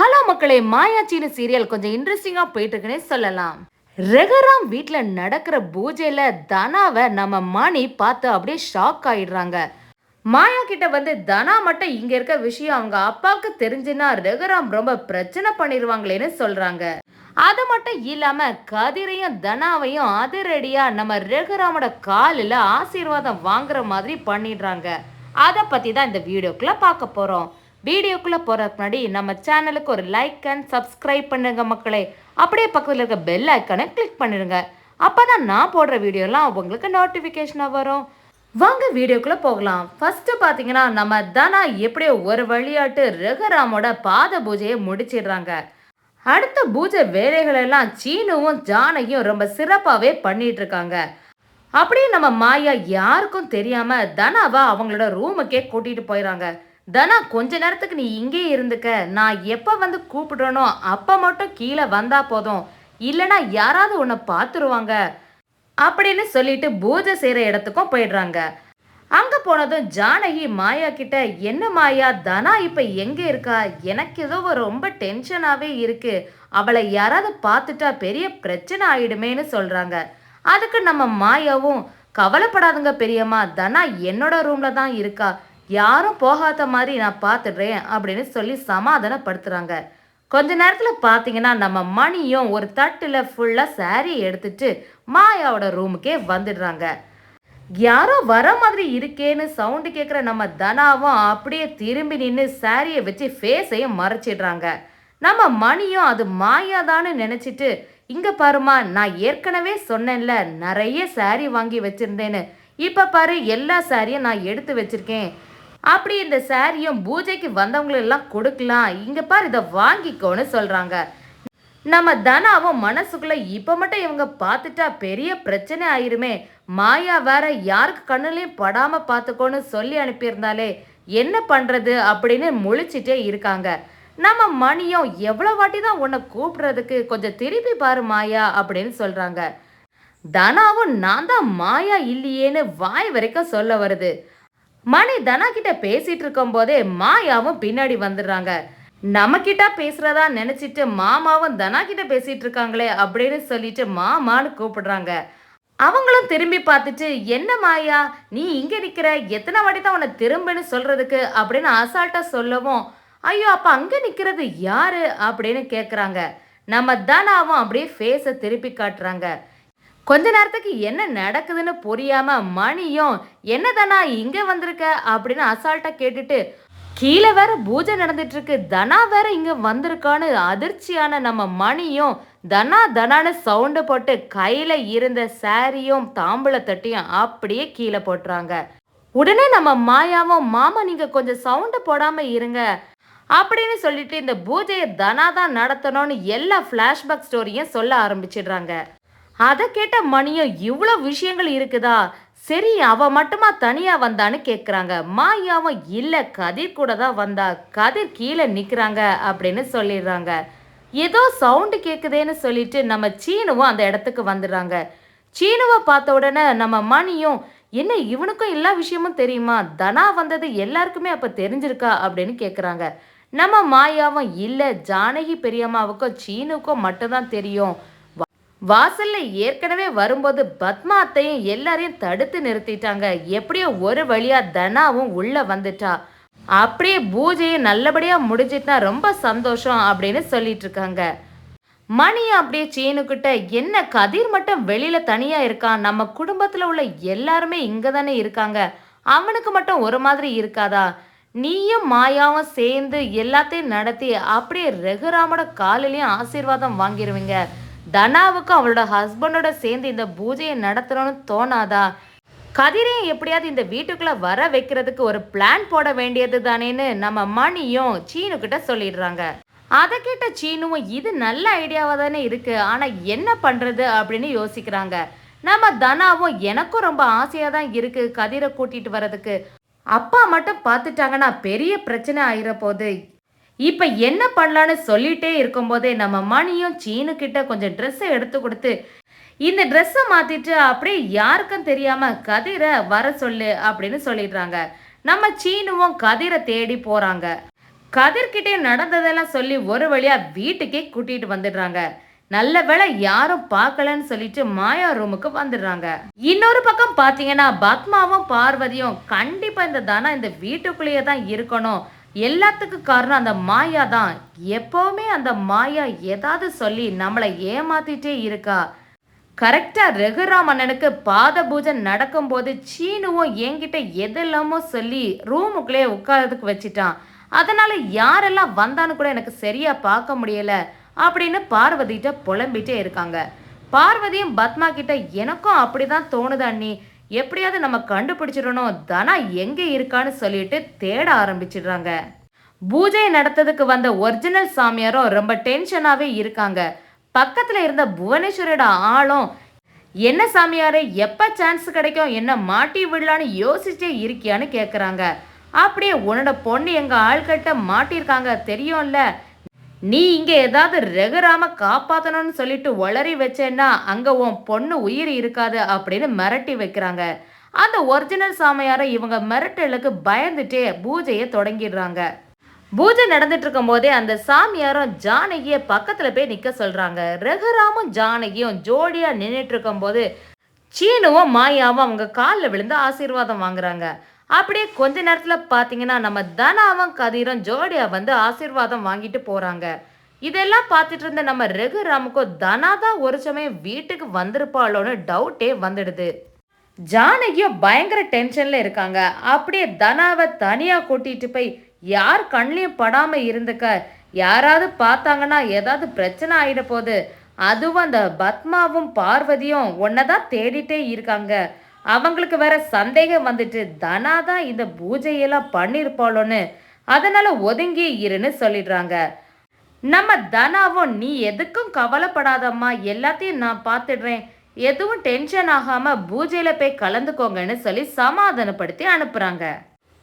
Hello மக்களே மாயாச்சின்னு serial கொஞ்சம் இன்ட்ரெஸ்டிங்கா போயிட்டு இருக்குன்னே சொல்லலாம். ரெகராம் வீட்டில் நடக்கிற பூஜையில தனாவை நம்ம மணி பார்த்து அப்படியே ஷாக் ஆயிடுறாங்க. மாயா கிட்ட வந்து தனா மட்டும் இங்க இருக்க விஷயம் அவங்க அப்பாவுக்கு தெரிஞ்சுன்னா ரெகராம் ரொம்ப பிரச்சனை பண்ணிடுவாங்களேன்னு சொல்றாங்க. அது மட்டும் இல்லாம கதிரையும் தனாவையும் அதிரடியா நம்ம ரெகுராமோட காலில் ஆசீர்வாதம் வாங்குற மாதிரி பண்ணிடுறாங்க. அதை பத்தி தான் இந்த வீடியோக்குள்ள பார்க்க போறோம். வீடியோக்குள்ளே போகிறதுக்கு முன்னாடி நம்ம சேனலுக்கு ஒரு லைக் அண்ட் சப்ஸ்கிரைப் பண்ணுங்க மக்களே. அப்படியே பக்கத்தில் இருக்க பெல் ஐக்கானை கிளிக் பண்ணிடுங்க. அப்பதான் நான் போடுற வீடியோலாம் உங்களுக்கு நோட்டிஃபிகேஷனாக வரும். வாங்க வீடியோக்குள்ளே போகலாம். ஃபஸ்ட்டு பார்த்தீங்கன்னா நம்ம தனா எப்படியோ ஒரு வழியாட்டு ரகுராமோட பாத பூஜையை முடிச்சிடுறாங்க. அடுத்த பூஜை வேலைகளெல்லாம் சீனுவும் ஜானகியும் ரொம்ப சிறப்பாகவே பண்ணிட்டு இருக்காங்க அப்படியே நம்ம மாயா யாருக்கும் தெரியாமல் தனாவை அவங்களோட ரூமுக்கே கூட்டிகிட்டு போயிடறாங்க தனா கொஞ்ச நேரத்துக்கு நீ இங்கே இருந்துக்க. நான் எப்போ வந்து கூப்பிடுறனோ அப்போ மட்டும் கீழே வந்தா போதும். இல்லைன்னா யாராவது உன்னை பார்த்துருவாங்க. அப்படின்னு சொல்லிட்டு பூஜை செய்கிற இடத்துக்கும் போயிடுறாங்க. அங்கே போனதும் ஜானகி மாயா கிட்ட என்ன மாயா தனா இப்போ எங்கே இருக்கா? எனக்கு ஏதோ ரொம்ப டென்ஷனாகவே இருக்கு. அவளை யாராவது பார்த்துட்டா பெரிய பிரச்சனை ஆயிடுமேன்னு சொல்கிறாங்க அதுக்கு நம்ம மாயாவும் கவலைப்படாதுங்க பெரியம்மா. தனா என்னோட ரூமில் தான் இருக்கா. யாரும் போகாத மாதிரி நான் பார்த்துடுறேன் அப்படின்னு சொல்லி சமாதானப்படுத்துகிறாங்க கொஞ்ச நேரத்தில் பார்த்தீங்கன்னா நம்ம மணியும் ஒரு தட்டில் ஃபுல்லாக saree எடுத்துட்டு மாயாவோட ரூமுக்கே வந்துடுறாங்க. யாரோ வர மாதிரி இருக்கேன்னு சவுண்டு கேட்குற நம்ம தனாவும் அப்படியே திரும்பி நின்று சாரியை வச்சு ஃபேஸையும் மறைச்சிடுறாங்க. நம்ம மணியும் அது மாயாதான்னு நினச்சிட்டு இங்கே பாருமா நான் ஏற்கனவே சொன்னேன்ல நிறைய சாரி வாங்கி வச்சிருந்தேன்னு. இப்போ பாரு எல்லா சாரியும் நான் எடுத்து வச்சுருக்கேன். அப்படி இந்த சாரியும் பூஜைக்கு வந்தவங்களெல்லாம் கொடுக்கலாம். இங்கே பாரு இதை வாங்கிக்கோன்னு சொல்கிறாங்க நம்ம தனாவும் மனசுக்குள்ள இப்போ மட்டும் இவங்க பார்த்துட்டா பெரிய பிரச்சனை ஆயிருமே. மாயா வேற யாருக்கு கண்ணுலையும் படாமல் பார்த்துக்கோன்னு சொல்லி அனுப்பியிருந்தாலே என்ன பண்ணுறது அப்படின்னு முழிச்சிட்டே இருக்காங்க. நம்ம மணியும் எவ்வளோ வாட்டி தான் உன்னை கூப்பிடுறதுக்கு கொஞ்சம் திருப்பி பாரு மாயா அப்படின்னு சொல்கிறாங்க தனாவும் நான் தான் மாயா இல்லையேன்னு வாய் வரைக்கும் சொல்ல வருது. மணி தனா கிட்ட பேசிட்டு இருக்கும் போதே மாயாவும் பின்னாடி வந்துடுறாங்க. நம்ம கிட்ட பேசுறதா நினைச்சிட்டு மாமாவும் தனா கிட்ட பேசிட்டு இருக்காங்களே அப்படின்னு சொல்லிட்டு மாமான்னு கூப்பிடுறாங்க. அவங்களும் திரும்பி பார்த்துட்டு என்ன மாயா நீ இங்க நிக்கிற? எத்தனை வாட்டி தான் உன்னை திரும்புன்னு சொல்றதுக்கு? அப்படின்னு அசால்ட்டா சொல்லவும் ஐயோ அப்ப அங்க நிக்கிறது யாரு? அப்படின்னு கேக்குறாங்க. நம்ம தனாவும் அப்படியே ஃபேஸை திருப்பி காட்டுறாங்க. கொஞ்ச நேரத்துக்கு என்ன நடக்குதுன்னு புரியாம மணியும் என்னதானா இங்க வந்திருக்க? அப்படின்னு அசால்ட்டா கேட்டுட்டு கீழே வேற பூஜை நடந்துட்டு இருக்கு தனா வேற இங்க வந்திருக்கான்னு அதிர்ச்சியான நம்ம மணியும் தனா தனான்னு சவுண்டு போட்டு கையில இருந்த சாரியும் தாம்பூல தட்டியும் அப்படியே கீழே போட்டுறாங்க. உடனே நம்ம மாயாவும் மாமா நீங்க கொஞ்சம் சவுண்டு போடாம இருங்க. அப்படின்னு சொல்லிட்டு இந்த பூஜையை தனா தான் நடத்தணும்னு எல்லா ஃப்ளாஷ்பேக் ஸ்டோரியும் சொல்ல ஆரம்பிச்சிடுறாங்க. அதை கேட்ட மணியும் இவ்வளோ விஷயங்கள் இருக்குதா? சரி அவ மட்டுமா தனியா வந்தான்னு கேட்குறாங்க மாயாவும் இல்லை கதிர் கூட தான் வந்தா கதிர் கீழே நிற்கிறாங்க அப்படின்னு சொல்லிடுறாங்க. ஏதோ சவுண்டு கேட்குதேன்னு சொல்லிட்டு நம்ம சீனுவும் அந்த இடத்துக்கு வந்துடுறாங்க. சீனுவை பார்த்த உடனே நம்ம மணியும் என்ன இவனுக்கும் எல்லா விஷயமும் தெரியுமா? தனா வந்தது எல்லாருக்குமே அப்போ தெரிஞ்சிருக்கா? அப்படின்னு கேட்குறாங்க நம்ம மாயாவும் இல்லை ஜானகி பெரியம்மாவுக்கும் சீனுக்கும் மட்டும்தான் தெரியும். வாசல்ல ஏற்கனவே வரும்போது பத்மா அத்தையும் எல்லாரையும் தடுத்து நிறுத்திட்டாங்க. எப்படியோ ஒரு வழியா தனாவும் உள்ள வந்துட்டா. அப்படியே பூஜையை நல்லபடியா முடிஞ்சிட்டா ரொம்ப சந்தோஷம் அப்படின்னு சொல்லிட்டு இருக்காங்க. மணி அப்படியே சீனுக்கிட்ட என்ன கதிர் மட்டும் வெளியில தனியா இருக்கான் நம்ம குடும்பத்துல உள்ள எல்லாருமே இங்க தானே இருக்காங்க. அவனுக்கு மட்டும் ஒரு மாதிரி இருக்காதா? நீயும் மாயாவும் சேர்ந்து எல்லாத்தையும் நடத்தி அப்படியே ரகுராமோட காலிலையும் ஆசீர்வாதம் வாங்கிடுவீங்க தனாவுக்கும் அவளோட ஹஸ்பண்டோட சேர்ந்து இந்த பூஜையை நடத்தணும்னு தோணாதா? கதிரையும் எப்படியாவது இந்த வீட்டுக்குள்ள வர வைக்கிறதுக்கு ஒரு பிளான் போட வேண்டியது தானேன்னு நம்ம மணியும் சீனுக்கிட்ட சொல்லிடுறாங்க. அதை கேட்ட சீனுவும் இது நல்ல ஐடியாவாக தானே இருக்கு ஆனா என்ன பண்றது அப்படின்னு யோசிக்கிறாங்க. நம்ம தனாவும் எனக்கும் ரொம்ப ஆசையா தான் இருக்கு கதிரை கூட்டிட்டு வர்றதுக்கு. அப்பா மட்டும் பார்த்துட்டாங்கன்னா பெரிய பிரச்சனை ஆகிற போகுது இப்போ என்ன பண்ணலான்னு சொல்லிட்டே இருக்கும்போதே நம்ம மணியும் சீனு கிட்ட கொஞ்சம் ட்ரெஸ்ஸை எடுத்து கொடுத்து இந்த ட்ரெஸ்ஸை மாத்திட்டு அப்படியே யாருக்கும் தெரியாம கதிரை வர சொல்லு அப்படின்னு சொல்லிடுறாங்க. நம்ம சீனுவும் கதிரை தேடி போறாங்க. கதிர்கிட்டே நடந்ததெல்லாம் சொல்லி ஒரு வழியா வீட்டுக்கே கூட்டிட்டு வந்துடுறாங்க. நல்ல வேளை யாரும் பார்க்கலன்னு சொல்லிட்டு மாயா ரூமுக்கு வந்துடுறாங்க. இன்னொரு பக்கம் பார்த்தீங்கன்னா பத்மாவும் பார்வதியும் கண்டிப்பாக இந்த தானா இந்த வீட்டுக்குள்ளேயே தான் இருக்கணும். எல்லாத்துக்கும் காரணம் அந்த மாயா தான். எப்போவுமே அந்த மாயா ஏதாவது சொல்லி நம்மளை ஏமாத்திட்டே இருக்கா. கரெக்டாக ரகுராம் அண்ணனுக்கு பாத பூஜை நடக்கும்போது சீனுவும் என்கிட்ட எதெல்லாமோ சொல்லி ரூமுக்குள்ளே உட்காரதுக்கு வச்சிட்டான். அதனால யாரெல்லாம் வந்தான்னு கூட எனக்கு சரியாக பார்க்க முடியல அப்படின்னு பார்வதிகிட்ட புலம்பிட்டே இருக்காங்க. பார்வதியும் பத்மா கிட்ட எனக்கும் அப்படிதான் தோணுது அண்ணி. எப்படியாவது நம்ம கண்டுபிடிச்சிடணும். தனா எங்கே இருக்கான்னு சொல்லிட்டு தேட ஆரம்பிச்சிடுறாங்க. பூஜை நடத்ததுக்கு வந்த ஒரிஜினல் சாமியாரும் ரொம்ப டென்ஷனாகவே இருக்காங்க. பக்கத்தில் இருந்த புவனேஸ்வரோட ஆளும் என்ன சாமியாரே எப்போ சான்ஸ் கிடைக்கும்? என்ன மாட்டி விடலான்னு யோசிச்சே இருக்கியான்னு கேட்குறாங்க அப்படியே உன்னோட பொண்ணு எங்கள் ஆள்கிட்ட மாட்டியிருக்காங்க தெரியும்ல? நீ இங்கே ஏதாவது ரெகுராம காப்பாற்றணும்னு சொல்லிட்டு வளரி வச்சேன்னா அங்கே உன் பொண்ணு உயிர் இருக்காது அப்படின்னு மிரட்டி வைக்கிறாங்க. அந்த ஒரிஜினல் சாமியாரை இவங்க மிரட்டலுக்கு பயந்துட்டே பூஜையை தொடங்கிடுறாங்க. பூஜை நடந்துட்டு இருக்கும் போதே அந்த சாமியாரும் ஜானகியை பக்கத்தில் போய் நிற்க சொல்கிறாங்க ரகுராமும் ஜானகியும் ஜோடியாக நின்றுட்டு இருக்கும்போது சீனுவும் மாயாவும் அவங்க காலில் விழுந்து ஆசீர்வாதம் வாங்குறாங்க. அப்படியே கொஞ்ச நேரத்தில் பார்த்தீங்கன்னா நம்ம தனாவும் கதிரும் ஜோடியாக வந்து ஆசீர்வாதம் வாங்கிட்டு போகிறாங்க இதெல்லாம் பார்த்துட்டு இருந்த நம்ம ரகுராமுக்கும் தனா தான் ஒரு சமயம் வீட்டுக்கு வந்திருப்பாளோன்னு டவுட்டே வந்துடுது. ஜானகியும் பயங்கர டென்ஷனில் இருக்காங்க. அப்படியே தனாவை தனியாக கூட்டிகிட்டு போய் யார் கண்ணிலையும் படாமல் இருந்துக்க யாராவது பார்த்தாங்கன்னா ஏதாவது பிரச்சனை ஆகிட போகுது. அதுவும் அந்த பத்மாவும் பார்வதியும் ஒன்றை தான் தேடிட்டே இருக்காங்க. அவங்களுக்கு வேற சந்தேகம் வந்துட்டு தனா தான் இந்த பூஜையெல்லாம் பண்ணியிருப்பாளோன்னு அதனால ஒதுங்கி இருன்னு சொல்லிடுறாங்க. நம்ம தனாவும் நீ எதுக்கும் கவலைப்படாதம்மா எல்லாத்தையும் நான் பார்த்துடுறேன். எதுவும் டென்ஷன் ஆகாம பூஜையில போய் கலந்துக்கோங்கன்னு சொல்லி சமாதானப்படுத்தி அனுப்புறாங்க.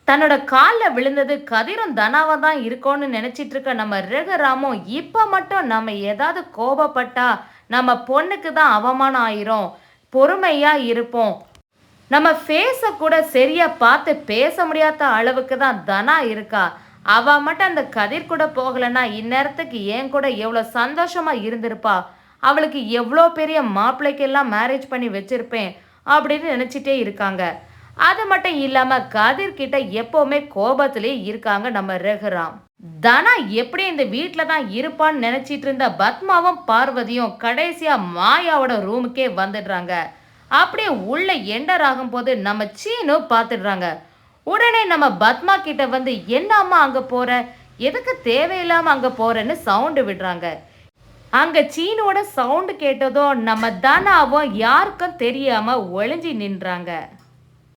தன்னோட காலில் விழுந்தது கதிரும் தனாவா தான் இருக்கோன்னு நினைச்சிட்டு இருக்க நம்ம ரகுராமும் இப்போ மட்டும் நம்ம ஏதாவது கோபப்பட்டா நம்ம பொண்ணுக்கு தான் அவமானம் ஆயிரும் பொறுமையா இருப்போம். நம்ம ஃபேஸை கூட சரியாக பார்த்து பேச முடியாத அளவுக்கு தான் தனா இருக்கா. அவ மட்டும் அந்த கதிர் கூட போகலைன்னா இந்நேரத்துக்கு ஏன் கூட எவ்வளோ சந்தோஷமாக இருந்திருப்பா. அவளுக்கு எவ்வளோ பெரிய மாப்பிள்ளைக்கெல்லாம் மேரேஜ் பண்ணி வச்சுருப்பேன் அப்படின்னு நினச்சிட்டே இருக்காங்க. அது மட்டும் இல்லாமல் கதிர்கிட்ட எப்போவுமே கோபத்திலே இருக்காங்க நம்ம ரகுராம். தனா எப்படி இந்த வீட்டில் தான் இருப்பான்னு நினச்சிட்டு இருந்த பத்மாவும் பார்வதியும் கடைசியாக மாயாவோட ரூமுக்கே வந்துடுறாங்க. அப்படியே உள்ள எண்டர் ஆகும்போது நம்ம சீனு பார்த்துடுறாங்க. உடனே நம்ம பத்மா கிட்ட வந்து என்னம்மா அங்கே அங்க போற? எதுக்கு தேவையில்லாம அங்க போறேன்னு சவுண்டு விடுறாங்க. அங்க சீனோட சவுண்டு கேட்டதும் நம்ம தனாவும் யாருக்கும் தெரியாம ஒளிஞ்சி நின்றாங்க.